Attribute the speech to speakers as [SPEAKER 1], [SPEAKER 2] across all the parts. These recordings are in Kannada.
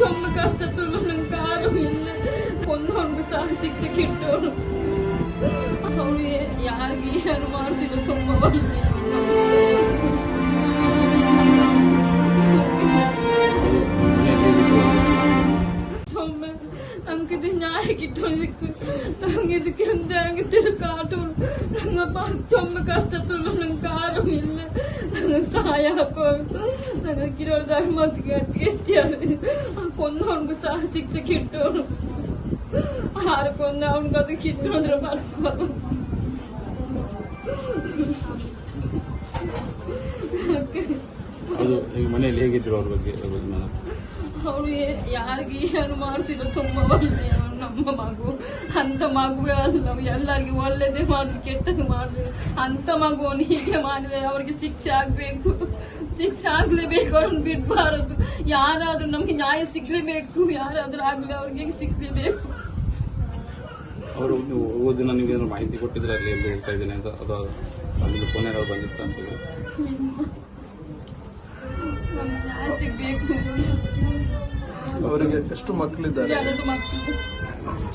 [SPEAKER 1] ತುಂಬ ಕಷ್ಟದಲ್ಲೂ ನಂಗೆ ಕಾರು ಇಲ್ಲ ಒಂದೊಂದು ಸಹ ಶಿಕ್ಷೆ ಕಿಟ್ಟವನು ಅವನು ಯಾರಿಗೆ ಏನು ಮಾಡಿಸಿದ್ರು ತುಂಬ çok కష్టతున్నాను కారం ఇల్లు ಸಹಾಯಕೋದು ನನಗೆ ಗಿರೋದಾರ ಮತ್ತು ಗಟ್ಟಿ ಗಟ್ಟಿಯಾರು ಕೊಂದವನ್ಗೂ ಸಹ ಸಿಕ್ ಸಿಕ್ಕಿಟ್ಟವನು ಆರು ಕೊಂದ ಅವನ್ಗೆ ಅದು ಕಿಟ್ಟು ಅಂದ್ರೆ ಬರ್ಬೋದು
[SPEAKER 2] ಅದು ಈಗ ಮನೆಯಲ್ಲಿ ಹೇಗಿದ್ರು ಅವ್ರ ಬಗ್ಗೆ
[SPEAKER 1] ಅವ್ರು ಯಾರಿಗೆ ಏನು ಮಾಡಿಸಿದ್ರು ತುಂಬ ಒಳ್ಳೆಯ ನಮ್ಮ ಮಗು ಅಂತ ಮಗುವೇ ಅಲ್ಲ ಎಲ್ಲರಿಗೂ ಒಳ್ಳೇದೇ ಮಾಡುದು ಕೆಟ್ಟದ್ದು ಮಾಡುದು. ಅಂತ ಮಗುವನ್ನು ಹೀಗೆ ಮಾಡಿದ್ರೆ ಅವ್ರಿಗೆ ಶಿಕ್ಷೆ ಆಗ್ಬೇಕು. ಶಿಕ್ಷೆ ಆಗ್ಲೇಬೇಕು ಅವ್ರನ್ನ ಬಿಡ್ಬಾರದು. ಯಾರಾದ್ರೂ ನಮ್ಗೆ ನ್ಯಾಯ ಸಿಗ್ಲೇಬೇಕು ಯಾರಾದ್ರೂ ಆಗ್ಲಿ ಅವ್ರಿಗೆ ಸಿಗ್ಲೇಬೇಕು?
[SPEAKER 2] ಅವರು ಓದಿ ನನಗೆ ನಿಮಗೆ ಏನಾದ್ರು ಮಾಹಿತಿ ಕೊಟ್ಟಿದ್ರೆ ಅಲ್ಲಿ ಎಲ್ಲಿ ಹೋಗ್ತಾ ಇದ್ದೀನಿ ಅಂತ ಅದು ಅಲ್ಲಿ ಫೋನ್ ಏನಾದ್ರು ಬಂದಿತ್ತು ಅಂತ ಹೇಳಿ?
[SPEAKER 1] ನಮ್ಗೆ ನ್ಯಾಯ ಸಿಗ್ಬೇಕು.
[SPEAKER 3] ಅವರಿಗೆ ಎಷ್ಟು ಮಕ್ಕಳಿದ್ದಾರೆ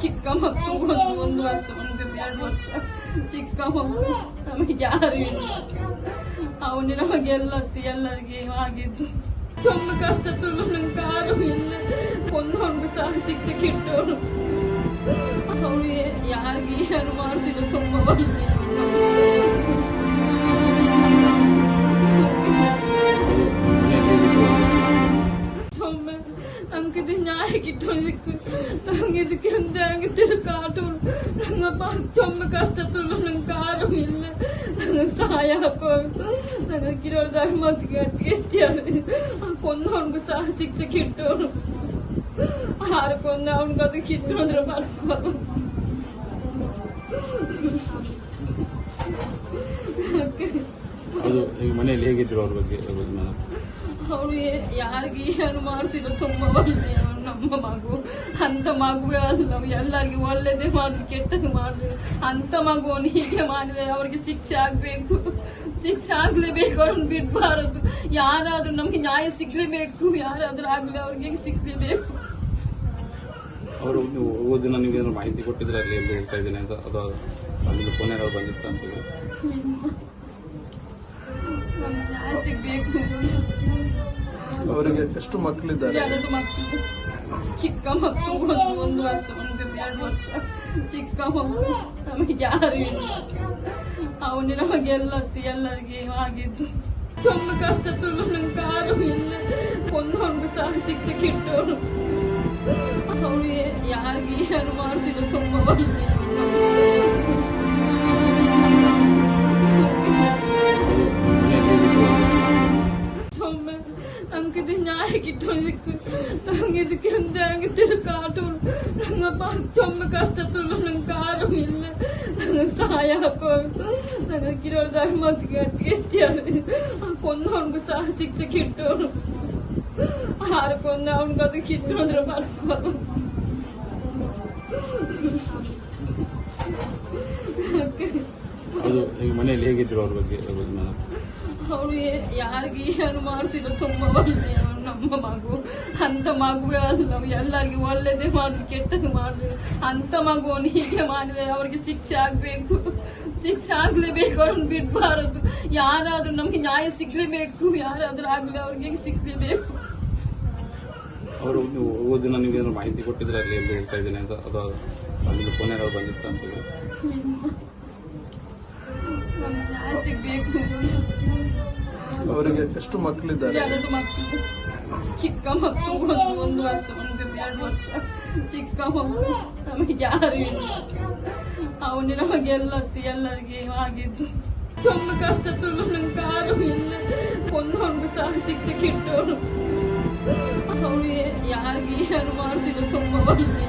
[SPEAKER 1] ಚಿಕ್ಕ ಮಕ್ಕಳು ಒಂದು ಒಂದು ವರ್ಷ ಒಂದು ಎರಡು ವರ್ಷ. ಚಿಕ್ಕ ಮಕ್ಕಳು ನಮಗೆ ಯಾರು ಇಲ್ಲ. ಅವನು ನಮಗೆ ಎಲ್ಲ ಎಲ್ಲರಿಗೆ ಆಗಿದ್ದು. ತುಂಬ ಕಷ್ಟ ತುಂಬ ನಂಗೆ ಕಾರು ಇಲ್ಲ ಒಂದೊಂದು ಸಹ ಚಿಕ್ಕ ಕಿಟ್ಟೋನು. ಅವನು ಯಾರಿಗೆ ಏನು ಮಾಡಿಸಿಲ್ಲ ತುಂಬ ಒಳ್ಳೆಯ ನಂಗೆ ನ್ಯಾಯ ಕಿಟ್ಟೋದಕ್ಕೆ ಆಗಿದ್ದರು ಕಾಟು ನಂಗಪ್ಪ ಚೊಮ್ಮ ಕಷ್ಟತ್ರ ನಂಗೆ ಕಾರು ಇಲ್ಲ ನಂಗೆ ಸಹಾಯ ಹಾಕೋದು ನನಗಿರೋ ಧರ್ಮಕ್ಕೆ ಅಟ್ಗೆಟ್ಟಿಯಾರು ಕೊಂದವನಿಗೂ ಸಹ ಸಿಕ್ಸಕ್ಕೆ ಇಟ್ಟವನು ಆರು ಕೊಂದ ಅವನಿಗೆ ಅದಕ್ಕೆ ಇಟ್ಟರು ಅಂದ್ರೆ ಮಾಡ್ಬೋದು
[SPEAKER 2] ಅದು ಈಗ ಮನೆಯಲ್ಲಿ ಹೇಗಿದ್ರು ಅವ್ರ ಬಗ್ಗೆ
[SPEAKER 1] ಅವ್ರು ಯಾರಿಗೆ ಏನು ಮಾಡಿಸಿದ್ರು ತುಂಬ ಒಳ್ಳೆಯ ನಮ್ಮ ಮಗು ಅಂತ ಮಗುವೇ ಅಲ್ಲ ಎಲ್ಲರಿಗೂ ಒಳ್ಳೇದೇ ಮಾಡುದು ಕೆಟ್ಟದ್ದು ಮಾಡುದು. ಅಂತ ಮಗುವನ್ನು ಹೀಗೆ ಮಾಡಿದ್ರೆ ಅವರಿಗೆ ಶಿಕ್ಷೆ ಆಗ್ಬೇಕು. ಶಿಕ್ಷೆ ಆಗ್ಲೇಬೇಕು ಅವ್ರನ್ನ ಬಿಡಬಾರದು. ಯಾರಾದ್ರೂ ನಮ್ಗೆ ನ್ಯಾಯ ಸಿಗ್ಲೇಬೇಕು ಯಾರಾದ್ರೂ ಆಗ್ಲಿ ಅವ್ರಿಗೆ ಸಿಗ್ಲೇಬೇಕು?
[SPEAKER 2] ಅವರು ಓದಿ ಓದಿನ ನಿಮಗೆ ಏನಾದ್ರು ಮಾಹಿತಿ ಕೊಟ್ಟಿದ್ರೆ ಅಲ್ಲಿ ಎಲ್ಲಿ ಹೋಗ್ತಾ ಇದ್ದೀನಿ ಅಂತ ಅದು ಅಲ್ಲಿ ಫೋನ್ ಯಾರು ಬಂದಿತ್ತು ಅಂತ ಹೇಳಿ.
[SPEAKER 1] ನ್ಯಾಯ ಸಿಗ್ಬೇಕು.
[SPEAKER 3] ಅವರಿಗೆ ಎಷ್ಟು ಮಕ್ಕಳಿದ್ದಾರೆ
[SPEAKER 1] ಚಿಕ್ಕ ಮಕ್ಕಳು ಒಂದು ಒಂದು ವರ್ಷ ಒಂದು ಎರಡು ವರ್ಷ. ಚಿಕ್ಕ ಮಕ್ಕಳು ನಮಗೆ ಯಾರು ಇಲ್ಲ. ಅವನು ನಮಗೆ ಎಲ್ಲತ್ತು ಎಲ್ಲರಿಗೆ ಆಗಿದ್ದು. ತುಂಬ ಕಷ್ಟದಲ್ಲೂ ನಂಗೆ ಕಾರು ಇಲ್ಲ. ಒಂದೊಂದು ಸಹ ಚಿಕ್ಕ ಅವನು ಯಾರಿಗೆ ಏನು ಮಾಡಿಸಿಲ್ಲ ತುಂಬ ಒಳ್ಳೆಯ గిట్టం తంగిది కింద అంగితిరు కాటూరు రంగ పంచొమ్మ కష్టతులు నంగ కారం ఇల్ల సాయాకో నంగ కిరోడు ధర్మతి గట్టియారు ఆ కొన్న ಅವ್ನಿಗೆ ಸಹ ಶಿಕ್ಷೆ ಕಿಟ್ಟೋನು ಆರು ಕೊಂದ ಅವ್ನಿಗೆ ಅದು ಕಿಟ್ಟು ಅಂದ್ರೆ ಬರ್ಬೋದು
[SPEAKER 2] ಅದು ಈಗ ಮನೆಯಲ್ಲಿ ಹೇಗಿದ್ರು ಅವ್ರ ಬಗ್ಗೆ
[SPEAKER 1] ಅವಳು ಯಾರಿಗೆ ಏನು ಮಾಡಿಸಿಲ್ಲ ತುಂಬ ಒಳ್ಳೆಯ ನಮ್ಮ ಮಗು ಅಂತ ಮಗುವೇ ಅಲ್ಲ ಎಲ್ಲರಿಗೂ ಒಳ್ಳೇದೇ ಮಾಡುದು ಕೆಟ್ಟದ್ದು ಮಾಡಿದ್ರೆ ಅಂತ ಮಗುವನ್ನು ಹೀಗೆ ಮಾಡಿದ್ರೆ ಅವರಿಗೆ ಶಿಕ್ಷೆ ಆಗ್ಬೇಕು. ಶಿಕ್ಷೆ ಆಗ್ಲೇಬೇಕು ಅವ್ರನ್ನ ಬಿಡಬಾರದು. ಯಾರಾದ್ರೂ ನಮ್ಗೆ ನ್ಯಾಯ ಸಿಗ್ಲೇಬೇಕು ಯಾರಾದ್ರೂ ಆಗ್ಲಿ ಅವ್ರಿಗೆ ಸಿಗ್ಲೇಬೇಕು?
[SPEAKER 2] ಅವರು ಓದಿ ನನಗೆ ನಿಮಗೆ ಏನಾದ್ರು ಮಾಹಿತಿ ಕೊಟ್ಟಿದ್ರೆ ಅಲ್ಲಿ ಎಲ್ಲಿ ಹೇಳ್ತಾ ಇದ್ದೀನಿ ಅಂತ ಅದು ಅಲ್ಲಿ ಫೋನ್ ಏನಾದ್ರು ಬಂದಿತ್ತು ಅಂತ ಹೇಳಿ.
[SPEAKER 1] ನಮ್ಗೆ ನ್ಯಾಯ ಸಿಗ್ಬೇಕು.
[SPEAKER 3] ಅವರಿಗೆ ಎಷ್ಟು ಮಕ್ಕಳಿದ್ದಾರೆ
[SPEAKER 1] ಎರಡು ಮಕ್ಕಳು ಚಿಕ್ಕ ಮಕ್ಕಳು ಒಂದು ಒಂದು ವರ್ಷ ಒಂದು ಎರಡು ವರ್ಷ ಚಿಕ್ಕ ಮಕ್ಕಳು ನಮಗೆ ಯಾರು ಇಲ್ಲ ಅವನು ನಮಗೆ ಎಲ್ಲತ್ತು ಎಲ್ಲರಿಗೆ ಆಗಿದ್ದು ತುಂಬ ಕಷ್ಟದಲ್ಲೂ ನಂಗೆ ಕಾರು ಇಲ್ಲ ಕೊಂದವನಿಗೂ ಸಹ ಶಿಕ್ಷೆ ಕಿಟ್ಟವನು ಅವನು ಯಾರಿಗೆ ಏನು ಮಾಡಿಸಿದ ತುಂಬ ಒಳ್ಳೆಯ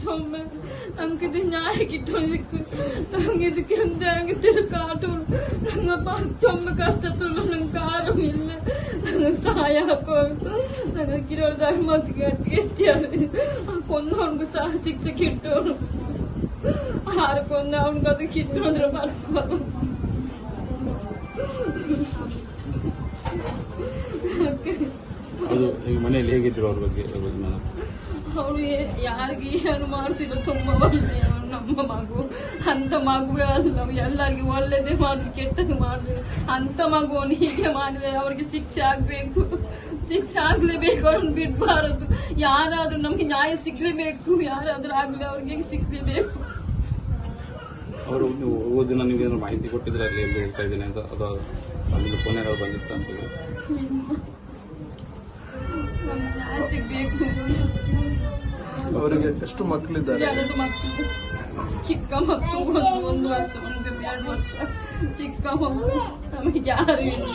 [SPEAKER 1] ചുമ ഞങ്ങൾക്ക് ഇത് ഞാൻ കിട്ടും ഞങ്ങൾക്ക് എന്ത് ഞങ്ങൾക്ക് കാട്ടുള്ളൂ ഞങ്ങൾ ചുമ കഷ്ടത്തുള്ളൂ ഞങ്ങൾക്ക് ആരുമില്ല ഞങ്ങൾ സഹായമാക്കും ഞങ്ങൾക്ക് ഇരുപത് ധർമ്മത്തിൽ കെട്ടിയാണ് അപ്പൊന്നും അവർക്ക് ശിക്ഷ കിട്ടുള്ളൂ ആർക്കൊന്നും അവർക്ക് അത് കിട്ടുമെന്നൊരു പറഞ്ഞു
[SPEAKER 2] ಅದು ಈಗ ಮನೆಯಲ್ಲಿ ಹೇಗಿದ್ರು ಅವ್ರ ಬಗ್ಗೆ ಬಗ್ಗೆ
[SPEAKER 1] ಅವಳು ಯಾರಿಗೆ ಏನು ಮಾಡಿಸಿದ್ರು ತುಂಬ ಒಳ್ಳೆಯ ನಮ್ಮ ಮಗು. ಅಂಥ ಮಗುವೇ ಅಲ್ಲ ಎಲ್ಲರಿಗೂ ಒಳ್ಳೇದೇ ಮಾಡುದು ಕೆಟ್ಟದ್ದು ಮಾಡುದು ಅಂತ ಮಗುವನ್ನು ಹೀಗೆ ಮಾಡಿದ್ರೆ ಅವರಿಗೆ ಶಿಕ್ಷೆ ಆಗಬೇಕು. ಶಿಕ್ಷೆ ಆಗಲೇಬೇಕು ಅವ್ರನ್ನ ಬಿಡಬಾರದು. ಯಾರಾದ್ರೂ ನಮಗೆ ನ್ಯಾಯ ಸಿಗ್ಲೇಬೇಕು ಯಾರಾದ್ರೂ ಆಗಲಿ ಅವ್ರಿಗೆ ಸಿಗಲೇಬೇಕು?
[SPEAKER 2] ಅವರು ಓದಿ ನನಗೆ ಏನಾದ್ರು ಮಾಹಿತಿ ಕೊಟ್ಟಿದ್ರೆ ಅಲ್ಲಿ ಎಲ್ಲಿ ಹೇಳ್ತಾ ಇದ್ದೀನಿ ಅಂತ ಅದು ಅಲ್ಲಿ ಫೋನ್ ಏನಾದ್ರು ಬಂದಿತ್ತು ಅಂತ
[SPEAKER 1] ಸಿಗ್ಬೇಕು.
[SPEAKER 3] ಅವರಿಗೆ ಎಷ್ಟು ಮಕ್ಕಳಿದ್ದಾರೆ?
[SPEAKER 1] ಚಿಕ್ಕ ಮಕ್ಕಳು ಒಂದು ಒಂದು ವರ್ಷ ಒಂದು ಎರಡು ವರ್ಷ. ಚಿಕ್ಕ ಮಕ್ಕಳು ನಮಗೆ ಯಾರು ಇಲ್ಲ.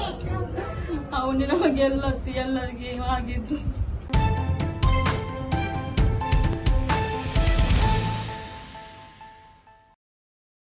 [SPEAKER 1] ಅವನೇ ನಮಗೆ ಎಲ್ಲ ಎಲ್ಲರಿಗೆ ಆಗಿದ್ದು.